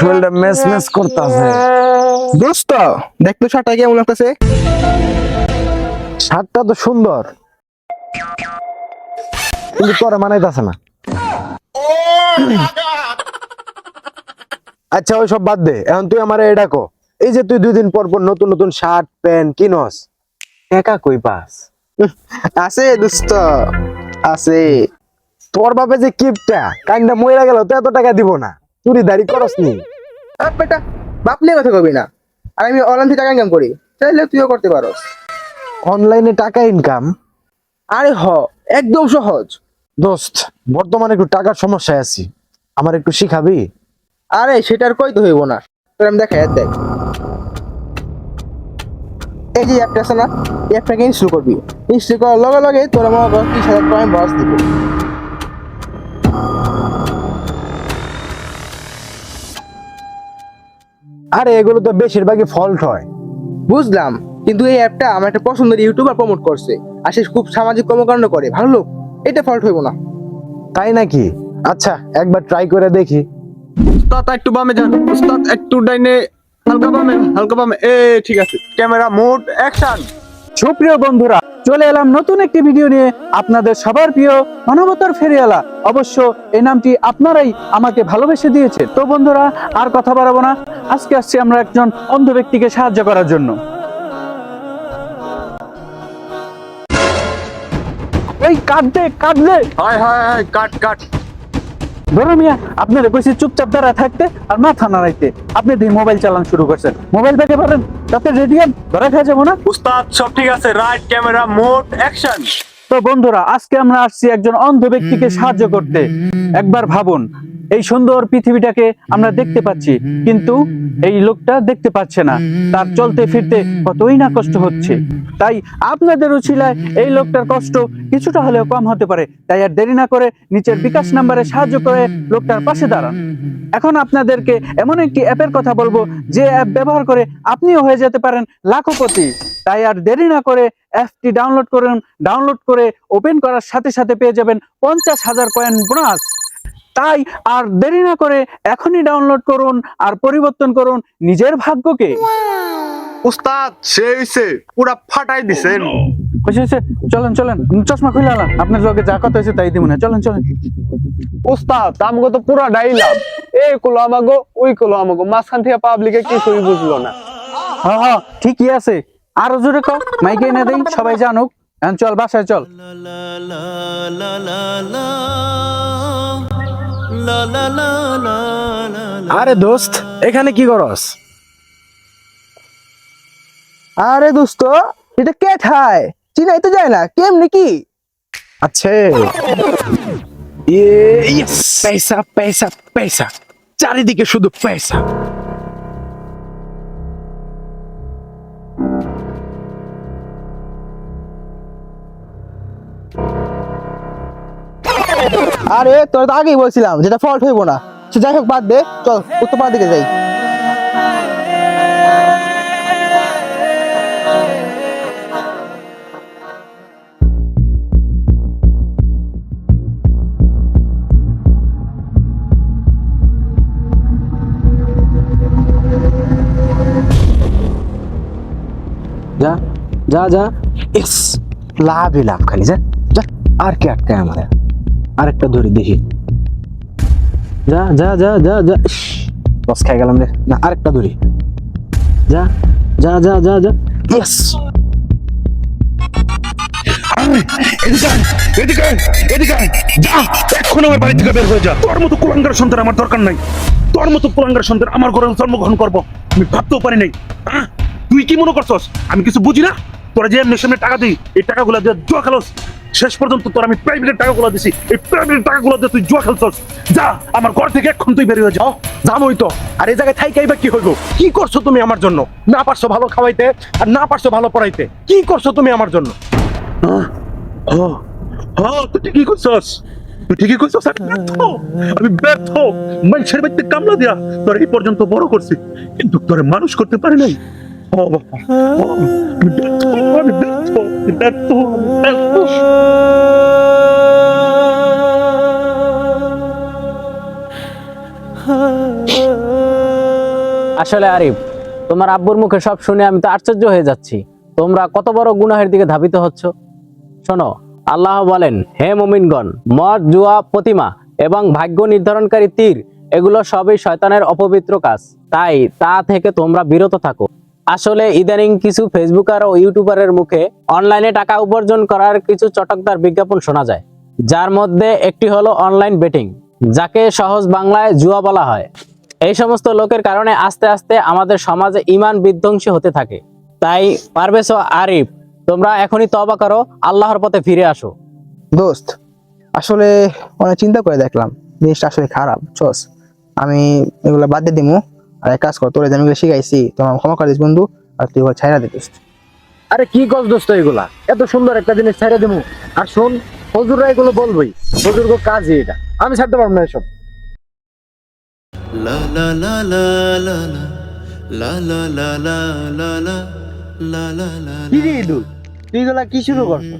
শরীরটা mace mace করতেছে। দোস্ত দেখতো শার্টটা কেমন লাগতেছে? শার্টটা তো সুন্দর। কিন্তু তোরা মানাইতেছে না। আচ্ছা ওই সব বাদ দে। এখন তুই আমার এটা কো। এই যে তুই দুই দিন পর পর নতুন নতুন শার্ট প্যান্ট কিনস একা কই পাস? আছে দোস্ত আছে। তোর বাপে যে কিপটা কাইন্ডা মইরা গেল তো এত টাকা দিব না। চুরি দাড়ি করস নি আরে বেটা বাপ নিয়ে কথা কবি না। আর আমি অনলাইন থেকে টাকা ইনকাম করি চাইলে তুইও করতে পারোস অনলাইনে টাকা ইনকাম আরে হ একদম সহজ। দোস্ত বর্তমানে একটু টাকার সমস্যায় আছি। আমার একটু শিখাবি? আরে সেটার কই তো হইব না। তোর আমি আর দেখ। এই যে অ্যাপটা আছে না এই অ্যাপটাকে ইনস্টল করবি। ইনস্টল করার লগে লগে তোর আমার তিরিশ হাজার টাকা বস দিব। আরে এগুলো তো বেশিরভাগই ফল্ট হয়। বুঝলাম কিন্তু এই অ্যাপটা আমার একটা পছন্দের ইউটিউবার প্রমোট করছে আর সে খুব সামাজিক কর্মকাণ্ড করে ভালো লোক এটা ফল্ট হইব না। তাই নাকি? আচ্ছা একবার ট্রাই করে দেখি। উস্তাদ একটু বামে যান। উস্তাদ একটু ডাইনে হালকা বামে হালকা বামে। এ ঠিক আছে। ক্যামেরা মোড অ্যাকশন সুপ্রিয় বন্ধুরা চলে এলাম নতুন একটি ভিডিও নিয়ে আপনাদের সবার প্রিয় মানবতার ফেরিয়ালা অবশ্য এই নামটি আপনারাই আমাকে ভালোবেসে দিয়েছে তো বন্ধুরা, আর কথা বাড়াবো না। আজকে আসছি আমরা একজন অন্ধ ব্যক্তিকে সাহায্য করার জন্য। এই, কাট হয় হয় হাই কাট কাট। ধরো মিয়া আপনার কইছি চুপচাপ দাঁড়া থাকতে আর মাথা নাড়াইতে। আপনি দিয়ে মোবাইল চালান শুরু করছেন। মোবাইল দেখে পারেন তাতে রেডিয়াম ধরা খেয়ে যাব না। উস্তাদ সব ঠিক আছে রাইট ক্যামেরা মোড অ্যাকশন তো বন্ধুরা আজকে আমরা আসছি একজন অন্ধ ব্যক্তিকে সাহায্য করতে। একবার ভাবুন এই সুন্দর পৃথিবীটাকে আমরা দেখতে পাচ্ছি কিন্তু এই লোকটা দেখতে পাচ্ছে না। তার চলতে ফিরতে কতই না কষ্ট হচ্ছে। তাই আপনাদের উচিলায় এই লোকটার কষ্ট কিছুটা হলেও কম হতে পারে। তাই আর দেরি না করে নিচের বিকাশ নাম্বারে সাহায্য করে লোকটার পাশে দাঁড়ান। এখন আপনাদেরকে এমন একটি অ্যাপের কথা বলব যে অ্যাপ ব্যবহার করে আপনিও হয়ে যেতে পারেন লাখপতি। তাই আর দেরি না করে অ্যাপটি ডাউনলোড করুন। ডাউনলোড করে ওপেন করার সাথে সাথে পেয়ে যাবেন পঞ্চাশ হাজার কয়েন বোনাস। তাই আর দেরি না করে এখনই ডাউনলোড করুন আর পরিবর্তন করুন নিজের ভাগ্যকে। উস্তাদ সে হইছে পুরা ফাটাই দিছেন। হয়েছে হয়েছে চলেন চলেন চশমা খুলে আলাম আপনার লগে যা কথা হয়েছে তাই দিব না চলেন চলেন। উস্তাদ আমগো তো পুরা ডাইলাম। এই কলো আমাগো ওই কলো আমাগো মাঝখান থেকে পাবলিকে কিছুই বুঝলো না। হ্যাঁ হ্যাঁ ঠিকই আছে। আরও জোরে কও মাইকে এনে দেই সবাই জানুক। এখন চল বাসায় চল। আরে দোস্ত এখানে কি করস? আরে দোস্ত এটা কে ঠায় চিনাই তো যায় না কেমনি কি? আচ্ছা। ইয়ে পয়সা পয়সা পয়সা চারিদিকে শুধু পয়সা আরে, তোর তো আগেই বলছিলাম যেটা ফল্ট হইব না। সে যাই হোক, বাদ দে, চল উত্তরপাড়ার দিকে যাই। যা যা যা। ইস লাভই লাভ খালি যা যা। আর কি আটকায় আমাদের? আরেকটা ধরে, দেখি। যা যা যা যা যা লস খাই গেলাম রে। না, আরেকটা ধরি। যা যা যা যা যা। ইয়েস। সন্তান আমার দরকার নাই। তোর মতো সন্তান আমার করব। আমি ভাবতেও পারি নাই। হ্যাঁ? তুই কি মনে আমি কিছু বুঝি না? তোরা যে টাকা দিই, এই টাকাগুলো দিয়ে জুয়া খেলোস। শেষ পর্যন্ত তোর আমি প্রাইভেটের টাকাগুলো দিছি। এই প্রাইভেটের টাকাগুলো দিয়ে তুই জুয়া খেলছস। যা, আমার ঘর থেকে এখন তুই বেরিয়ে যাও যাবোই তো। আর এই জায়গায় থাইকাই বা কি হইব? কি করছ তুমি আমার জন্য? না পারছ ভালো খাওয়াইতে আর না পারছ ভালো পড়াইতে। কি করছ তুমি আমার জন্য? হ্যাঁ? হ্যাঁ? তুই ঠিকই করছস। তুই ঠিকই করছস। আমি ব্যর্থ। আমি ব্যর্থ। কামলা দিয়া তোর এই পর্যন্ত বড় করছি। কিন্তু তোরে মানুষ করতে পারি নাই। আসলে আরিফ, তোমার আব্বুর মুখে সব শুনে আমি তো আশ্চর্য হয়ে যাচ্ছি। তোমরা কত বড় গুনাহের দিকে ধাবিত হচ্ছ? শোনো, আল্লাহ বলেন, হে মুমিনগণ, মদ, জুয়া, প্রতিমা এবং ভাগ্য নির্ধারণকারী তীর, এগুলো সবই শয়তানের অপবিত্র কাজ। তাই তা থেকে তোমরা বিরত থাকো। আসলে ইদানিং কিছু ফেসবুকার ও ইউটিউবারের মুখে অনলাইনে টাকা উপার্জন করার কিছু চটকদার বিজ্ঞাপন শোনা যায়। যার মধ্যে একটি হলো অনলাইন বেটিং যাকে সহজ বাংলায় জুয়া বলা হয়। এই সমস্ত লোকের কারণে আস্তে আস্তে আমাদের সমাজে ইমান বিধ্বংসী হতে থাকে। তাই ও আরিফ, তোমরা এখনই তবা করো, আল্লাহর পথে ফিরে আসো। দোস্ত, আসলে অনেক চিন্তা করে দেখলাম, জিনিসটা আসলে খারাপ, চস। আমি এগুলো বাদ দিয়ে দিমু। আর এক কাজ কর তোর আমি শিখাইছি তোমার ক্ষমা করে দিস বন্ধু আর তুই এগুলো ছাইরা দিস আরে কি গজ দোস্ত এগুলা এত সুন্দর একটা জিনিস ছেড়ে দেবো আর শোন হজুররা এগুলো বলবই হজুর কাজই এটা আমি ছাড়তে পারব না এসব La la la la la la la la la la la la la la la কি রে ইদুল তুই এগুলা কি শুরু করছ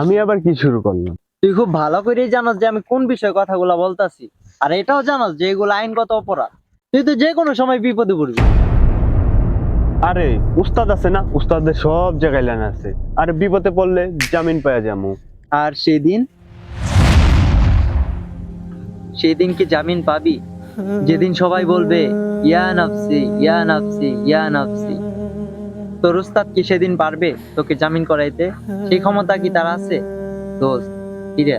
আমি আবার কি শুরু করলাম তুই খুব ভালো করেই জানোস যে আমি কোন বিষয়ে কথাগুলো বলতাছি আর এটাও জানাস যে এগুলো আইনগত অপরাধ তুই তো যে কোনো সময় বিপদে পড়বি। আরে উস্তাদ আছে না? উস্তাদের সব জায়গায় লাইন আছে। আর বিপদে পড়লে জামিন পাওয়া যাব আর সেদিন? সেদিন কি জামিন পাবি? যেদিন সবাই বলবে ইয়া নাফসি ইয়া নাফসি ইয়া নাফসি। তোর উস্তাদ কি সেদিন পারবে তোকে জামিন করাইতে? সেই ক্ষমতা কি তার আছে? দোস্ত ফিরে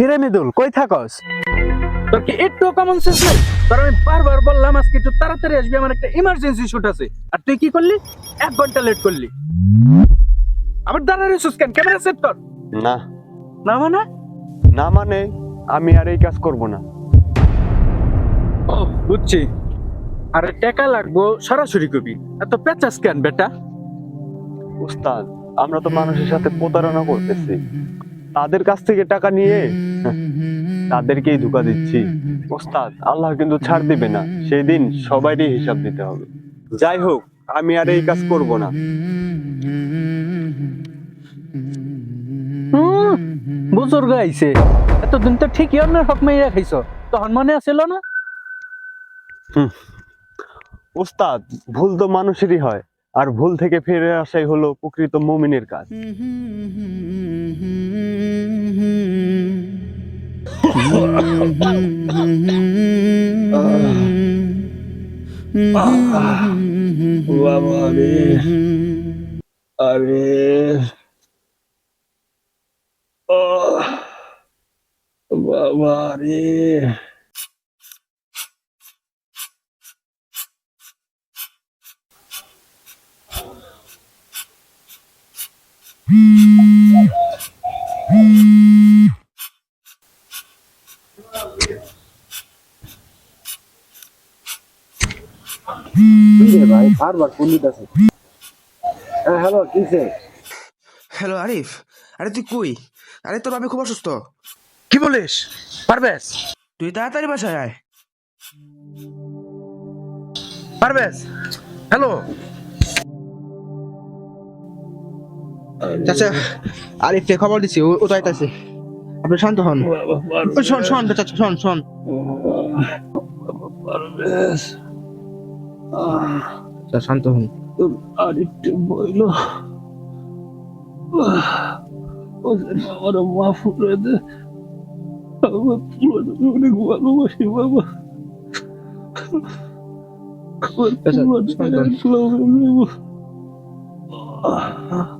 কিরে মৃদুল কই থাকস? তোর কি একটু কমন সেন্স নাই? তোর আমি বারবার বললাম আজকে একটু তাড়াতাড়ি আসবি আমার একটা ইমার্জেন্সি শুট আছে। আর তুই কি করলি? এক ঘণ্টা লেট করলি। আবার দাঁড়া রেছিস কেন ক্যামেরা সেট কর। না। না মানে? না মানে আমি আর এই কাজ করব না। ও বুঝছি। আরে টাকা লাগবো সরাসরি কবি। এত পেঁচাস কেন বেটা? উস্তাদ আমরা তো মানুষের সাথে প্রতারণা করতেছি। তাদের কাছ থেকে টাকা নিয়ে তাদেরকেই ধোকা দিচ্ছি। ওস্তাদ আল্লাহ কিন্তু ছাড় দিবে না। সেই দিন সবারই হিসাব দিতে হবে। যাই হোক আমি আর এই কাজ করব না। বুজুর্গ আইছে। এতদিন তো ঠিকই অন্যের হক মাইরা খাইছ। তখন মনে আছিল না? ওস্তাদ ভুল তো মানুষেরই হয়। আর ভুল থেকে ফিরে আসাই হলো প্রকৃত মুমিনের কাজ। আরে বাবা রে ভাই বারবার ফোন দিতেছে হ্যাঁ হ্যালো কিসে হ্যালো আরিফ। আরে তুই কই? আরে তোর আমি খুব অসুস্থ। কি বলিস? পারভেজ। তুই তাড়াতাড়ি বাসায় আয়। পারভেজ। হ্যালো। চাচা আরিফকে খবর দিছি ও তো আইতাছে। আপনি শান্ত হন। শোন শোন চাচা শোন শোন। শান্ত হন। আর একটু বইল। ওদের আমার মাফ করে দে। আমার অনেক ভালোবাসি বাবা। আমার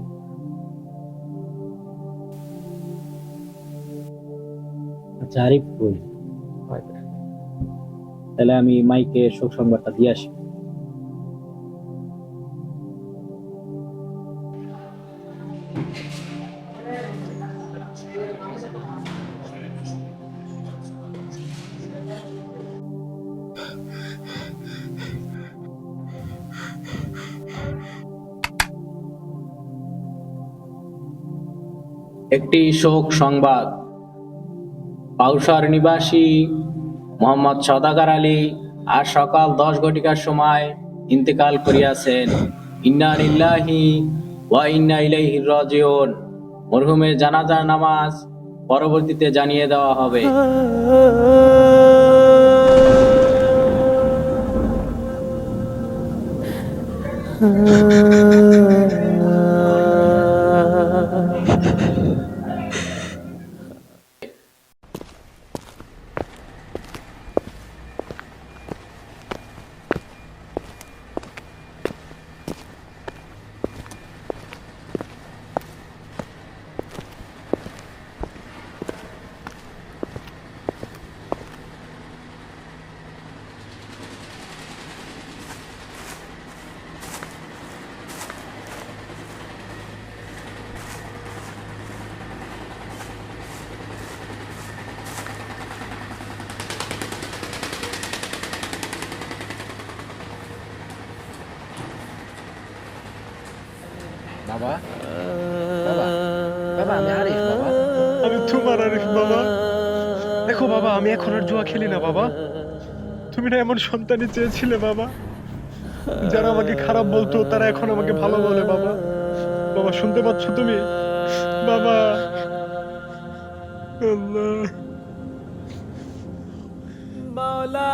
আচ্ছা আরিফ কই তাহলে আমি মাইকে শোক সংবাদটা দিয়ে আসি। একটি শোক সংবাদ। পাউসার নিবাসী মোহাম্মদ সদাগার আলী আজ সকাল দশ ঘটিকার সময় ইন্তেকাল করিয়াছেন। ইন্না ইল্লাহি ওয়া ইন্না ইলাইহি রাজিউন। মরহুমের জানাজার নামাজ পরবর্তীতে জানিয়ে দেওয়া হবে। বাবা বাবা বাবা আমি আরিফ বাবা। আমি তোমার আরিফ বাবা। দেখো বাবা আমি এখন আর জুয়া খেলি না বাবা। তুমি না এমন সন্তানই চেয়েছিলে বাবা। যারা আমাকে খারাপ বলতো তারা এখন আমাকে ভালো বলে বাবা। বাবা শুনতে পাচ্ছ তুমি? বাবা। আল্লাহ। বাবা